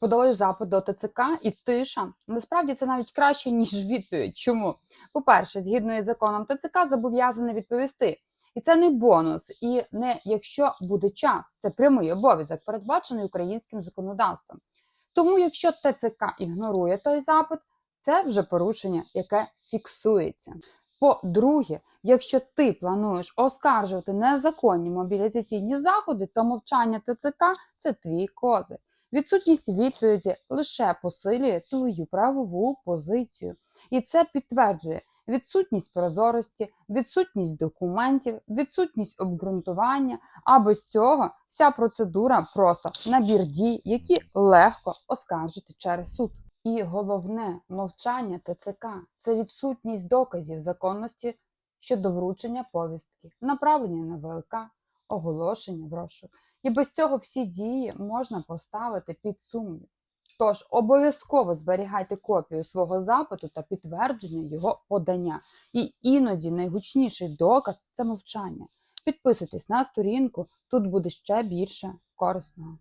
подали запит до ТЦК і тиша. Насправді це навіть краще, ніж відповідь. Чому? По-перше, згідно із законом ТЦК зобов'язаний відповісти. І це не бонус, і не якщо буде час. Це прямий обов'язок, передбачений українським законодавством. Тому, якщо ТЦК ігнорує той запит, це вже порушення, яке фіксується. По-друге, якщо ти плануєш оскаржувати незаконні мобілізаційні заходи, то мовчання ТЦК це твій козир. Відсутність відповіді лише посилює твою правову позицію, і це підтверджує відсутність прозорості, відсутність документів, відсутність обґрунтування. А без цього вся процедура просто набір дій, які легко оскаржити через суд. І головне мовчання ТЦК це відсутність доказів законності щодо вручення повістки, направлення на ВЛК, оголошення в розшук. І без цього всі дії можна поставити під сумнів. Тож обов'язково зберігайте копію свого запиту та підтвердження його подання. І іноді найгучніший доказ це мовчання. Підписуйтесь на сторінку, тут буде ще більше корисного.